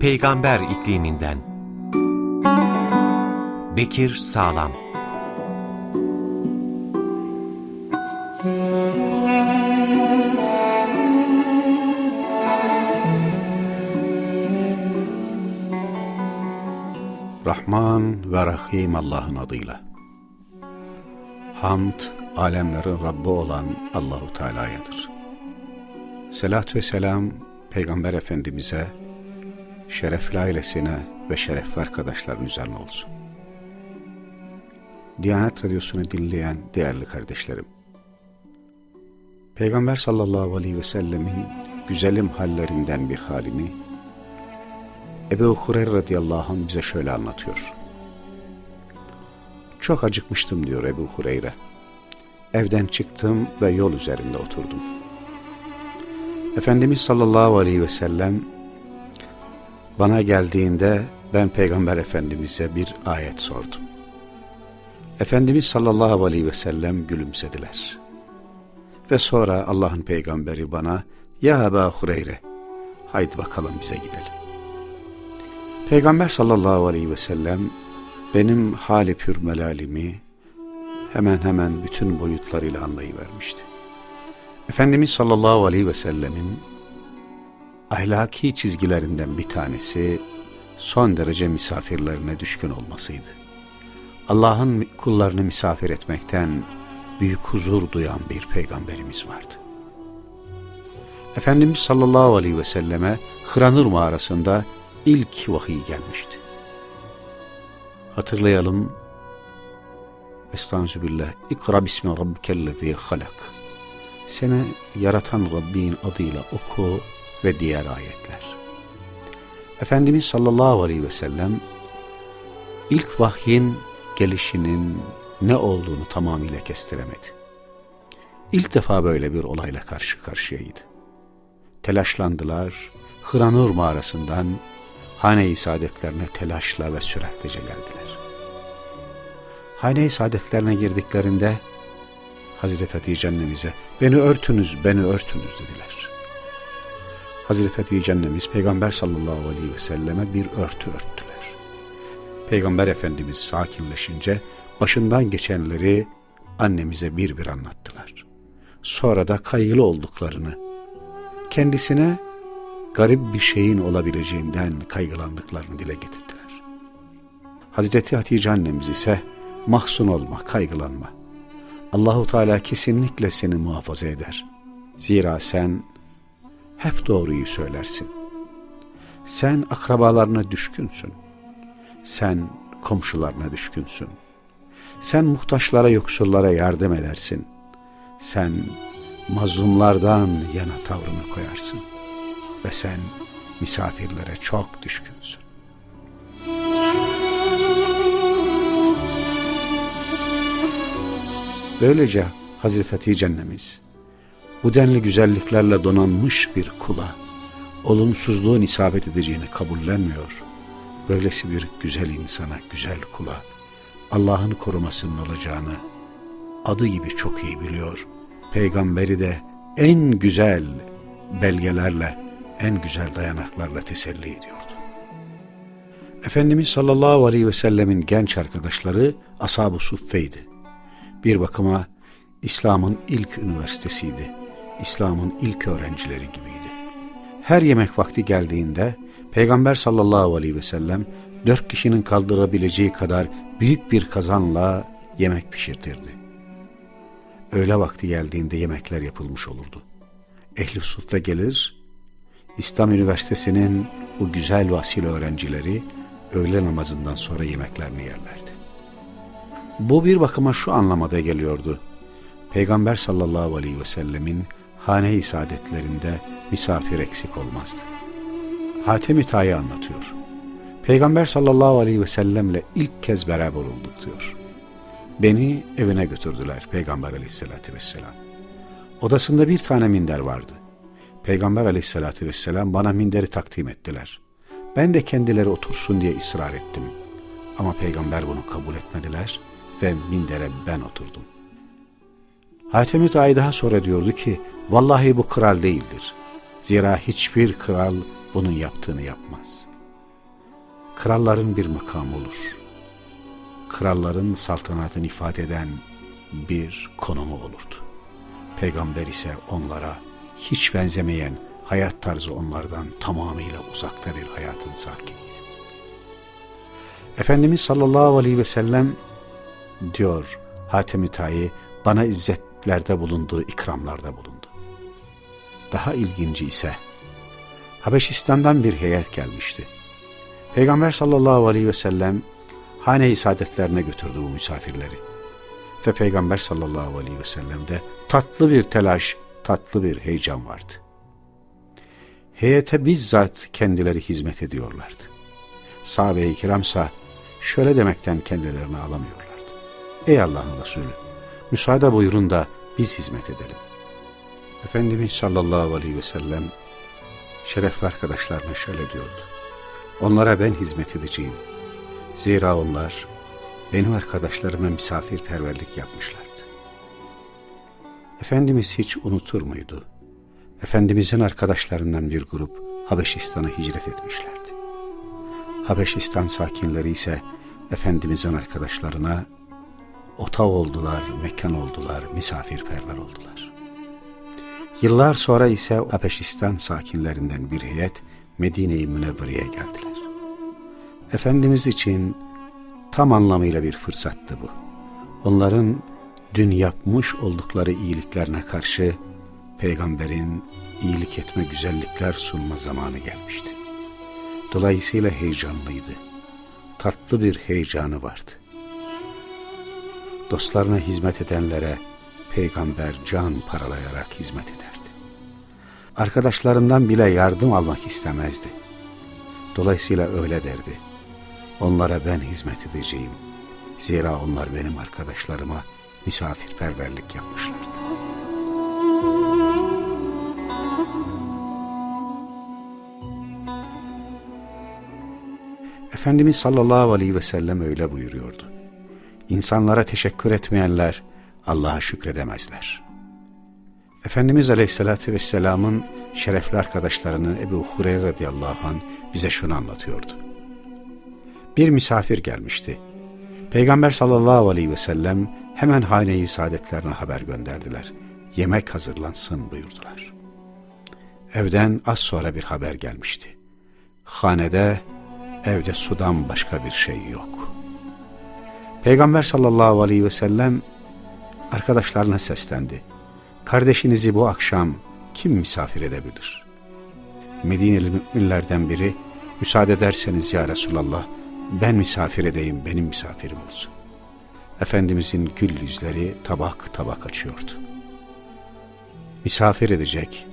Peygamber ikliminden Bekir Sağlam Rahman ve Rahim Allah'ın adıyla. Hamd, alemlerin Rabbi olan Allahu Teala'yadır. Selat ve selam Peygamber Efendimiz'e, şerefli ailesine ve şerefli arkadaşların üzerine olsun. Diyanet Radyosu'nu dinleyen değerli kardeşlerim, Peygamber sallallahu aleyhi ve sellemin güzelim hallerinden bir halini Ebu Hureyre radıyallahu anh bize şöyle anlatıyor. Çok acıkmıştım diyor Ebu Hureyre. Evden çıktım ve yol üzerinde oturdum. Efendimiz sallallahu aleyhi ve sellem bana geldiğinde ben Peygamber Efendimiz'e bir ayet sordum. Efendimiz sallallahu aleyhi ve sellem gülümsediler. Ve sonra Allah'ın peygamberi bana ya Ebu Hureyre haydi bakalım bize gidelim. Peygamber sallallahu aleyhi ve sellem benim hali pür hemen hemen bütün boyutlarıyla anlayıvermişti. Efendimiz sallallahu aleyhi ve sellemin ahlaki çizgilerinden bir tanesi son derece misafirlerine düşkün olmasıydı. Allah'ın kullarını misafir etmekten büyük huzur duyan bir peygamberimiz vardı. Efendimiz sallallahu aleyhi ve selleme Hıranır mağarasında ilk vahiy gelmişti. Hatırlayalım. Estağfirullah. İkra bismi rabbikellezi halak. Seni yaratan Rabbin adıyla oku ve diğer ayetler. Efendimiz sallallahu aleyhi ve sellem ilk vahyin gelişinin ne olduğunu tamamıyla kestiremedi. İlk defa böyle bir olayla karşı karşıyaydı. Telaşlandılar, Hıranur mağarasından hane-i saadetlerine telaşla ve süratlice geldiler. Hane-i saadetlerine girdiklerinde Hazreti Hatice annemize beni örtünüz, beni örtünüz dediler. Hazreti Hatice annemiz Peygamber sallallahu aleyhi ve selleme bir örtü örttüler. Peygamber Efendimiz sakinleşince başından geçenleri annemize bir bir anlattılar. Sonra da kayılı olduklarını, kendisine garip bir şeyin olabileceğinden kaygılandıklarını dile getirdiler. Hazreti Hatice annemiz ise mahzun olma, kaygılanma. Allahu Teala kesinlikle seni muhafaza eder. Zira sen hep doğruyu söylersin. Sen akrabalarına düşkünsün. Sen komşularına düşkünsün. Sen muhtaçlara, yoksullara yardım edersin. Sen mazlumlardan yana tavrını koyarsın ve sen misafirlere çok düşkünsün. Böylece Hazreti Hatice annemiz bu denli güzelliklerle donanmış bir kula olumsuzluğun isabet edeceğini kabullenmiyor. Böylesi bir güzel insana, güzel kula Allah'ın korumasının olacağını adı gibi çok iyi biliyor. Peygamberi de en güzel belgelerle en güzel dayanaklarla teselli ediyordu. Efendimiz sallallahu aleyhi ve sellemin genç arkadaşları Ashab-ı Suffe'ydi. Bir bakıma İslam'ın ilk üniversitesiydi. İslam'ın ilk öğrencileri gibiydi. Her yemek vakti geldiğinde Peygamber sallallahu aleyhi ve sellem dört kişinin kaldırabileceği kadar büyük bir kazanla yemek pişirtirdi. Öğle vakti geldiğinde yemekler yapılmış olurdu. Ehli suffe gelir, İslam Üniversitesi'nin bu güzel vasil öğrencileri öğle namazından sonra yemeklerini yerlerdi. Bu bir bakıma şu anlamada geliyordu. Peygamber sallallahu aleyhi ve sellemin hane-i saadetlerinde misafir eksik olmazdı. Hatem-i Ta'yı anlatıyor. Peygamber sallallahu aleyhi ve sellemle ilk kez beraber olduk diyor. Beni evine götürdüler Peygamber aleyhissalatü vesselam. Odasında bir tane minder vardı. Peygamber aleyhissalatü vesselam bana minderi takdim ettiler. Ben de kendileri otursun diye ısrar ettim. Ama peygamber bunu kabul etmediler ve mindere ben oturdum. Hatem-i daha sonra diyordu ki, vallahi bu kral değildir. Zira hiçbir kral bunun yaptığını yapmaz. kralların bir makamı olur. Kralların saltanatını ifade eden bir konumu olurdu. Peygamber ise onlara hiç benzemeyen hayat tarzı onlardan tamamıyla uzakta bir hayatın sakiniydi. Efendimiz sallallahu aleyhi ve sellem diyor Hatem-i bana izzetlerde bulunduğu, ikramlarda bulundu. Daha ilginci ise Habeşistan'dan bir heyet gelmişti. Peygamber sallallahu aleyhi ve sellem hane-i saadetlerine götürdü bu misafirleri. Ve Peygamber sallallahu aleyhi ve sellem'de tatlı bir telaş, tatlı bir heyecan vardı. Heyete bizzat kendileri hizmet ediyorlardı. Sahabe-i kiramsa şöyle demekten kendilerini alamıyorlardı. Ey Allah'ın Resulü, müsaade buyurun da biz hizmet edelim. Efendimiz sallallahu aleyhi ve sellem şerefli arkadaşlarına şöyle diyordu. Onlara ben hizmet edeceğim. Zira onlar benim arkadaşlarıma misafirperverlik yapmışlardı. Efendimiz hiç unutur muydu? Efendimizin arkadaşlarından bir grup Habeşistan'a hicret etmişlerdi. Habeşistan sakinleri ise Efendimizin arkadaşlarına otav oldular, mekan oldular, misafirperver oldular. Yıllar sonra ise Habeşistan sakinlerinden bir heyet Medine-i Münevvere'ye geldiler. Efendimiz için tam anlamıyla bir fırsattı bu. Onların dün yapmış oldukları iyiliklerine karşı peygamberin iyilik etme güzellikler sunma zamanı gelmişti. Dolayısıyla heyecanlıydı. Tatlı bir heyecanı vardı. Dostlarına hizmet edenlere peygamber can paralayarak hizmet ederdi. Arkadaşlarından bile yardım almak istemezdi. Dolayısıyla öyle derdi. Onlara ben hizmet edeceğim. Zira onlar benim arkadaşlarıma misafirperverlik yapmışlardı. Efendimiz sallallahu aleyhi ve sellem öyle buyuruyordu. İnsanlara teşekkür etmeyenler Allah'a şükredemezler. Efendimiz aleyhissalatü vesselamın şerefli arkadaşlarının Ebu Hureyre radıyallahu anh bize şunu anlatıyordu. Bir misafir gelmişti. Peygamber sallallahu aleyhi ve sellem hemen hane-i saadetlerine haber gönderdiler. Yemek hazırlansın buyurdular. Evden az sonra bir haber gelmişti. Hanede, evde sudan başka bir şey yok. Peygamber sallallahu aleyhi ve sellem arkadaşlarına seslendi. Kardeşinizi bu akşam kim misafir edebilir? Medineli müminlerden biri, müsaade ederseniz ya Resulallah, ben misafir edeyim, benim misafirim olsun. Efendimizin gül yüzleri tabak tabak açıyordu. Misafir edecek,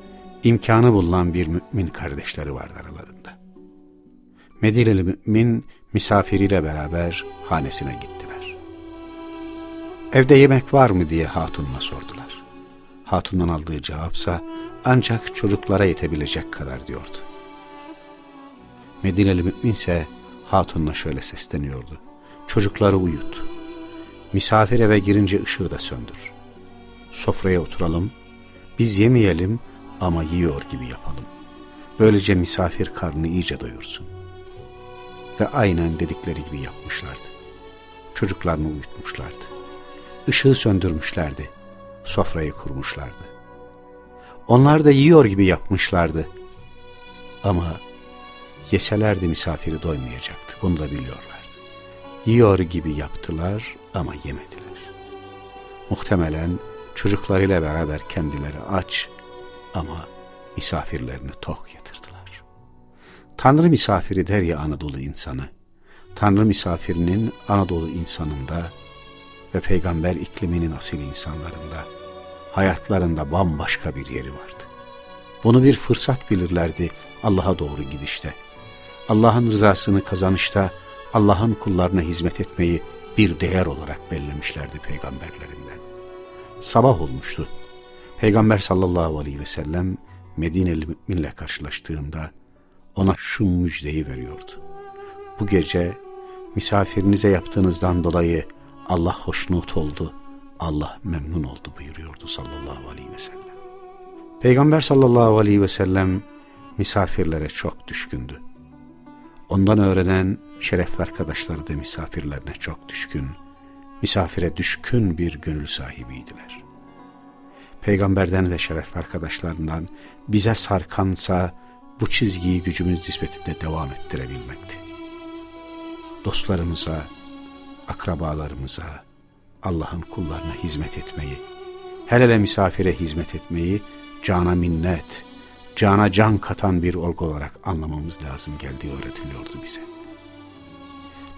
imkanı bulunan bir mümin kardeşleri vardı aralarında. Medineli mümin misafiriyle beraber hanesine gittiler. Evde yemek var mı diye hatununa sordular. Hatundan aldığı cevapsa ancak çocuklara yetebilecek kadar diyordu. Medineli mümin ise hatununa şöyle sesleniyordu. Çocukları uyut. Misafir eve girince ışığı da söndür. Sofraya oturalım. Biz yemeyelim ama yiyor gibi yapalım. Böylece misafir karnını iyice doyursun. Ve aynen dedikleri gibi yapmışlardı. Çocuklarını uyutmuşlardı. Işığı söndürmüşlerdi. Sofrayı kurmuşlardı. Onlar da yiyor gibi yapmışlardı. Ama yeselerdi misafiri doymayacaktı. Bunu da biliyorlardı. Yiyor gibi yaptılar ama yemediler. Muhtemelen çocuklarıyla beraber kendileri aç ama misafirlerini tok yatırdılar. Tanrı misafiri der ya Anadolu insanı. Tanrı misafirinin Anadolu insanında ve peygamber ikliminin asil insanlarında hayatlarında bambaşka bir yeri vardı. Bunu bir fırsat bilirlerdi Allah'a doğru gidişte. Allah'ın rızasını kazanışta Allah'ın kullarına hizmet etmeyi bir değer olarak bellemişlerdi peygamberlerinden. Sabah olmuştu. Peygamber sallallahu aleyhi ve sellem Medineli müminle karşılaştığında ona şu müjdeyi veriyordu. Bu gece misafirinize yaptığınızdan dolayı Allah hoşnut oldu, Allah memnun oldu buyuruyordu sallallahu aleyhi ve sellem. Peygamber sallallahu aleyhi ve sellem misafirlere çok düşkündü. Ondan öğrenen şerefli arkadaşları da misafirlerine çok düşkün, misafire düşkün bir gönül sahibiydiler. Peygamberden ve şerefli arkadaşlarından bize sarkansa bu çizgiyi gücümüz nispetinde devam ettirebilmekti. Dostlarımıza, akrabalarımıza, Allah'ın kullarına hizmet etmeyi, hele hele misafire hizmet etmeyi cana minnet, cana can katan bir olgu olarak anlamamız lazım geldiği öğretiliyordu bize.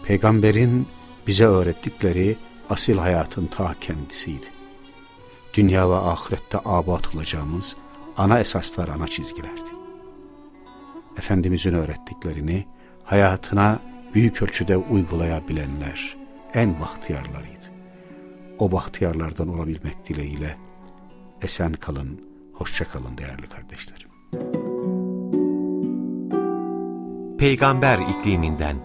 Peygamberin bize öğrettikleri asil hayatın ta kendisiydi. Dünya ve ahirette abat olacağımız ana esaslar, ana çizgilerdi. Efendimizin öğrettiklerini hayatına büyük ölçüde uygulayabilenler en bahtiyarlarıydı. O bahtiyarlardan olabilmek dileğiyle esen kalın, hoşça kalın değerli kardeşlerim. Peygamber ikliminden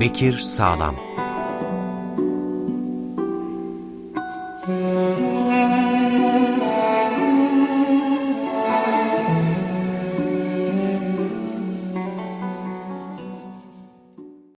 Bekir Sağlam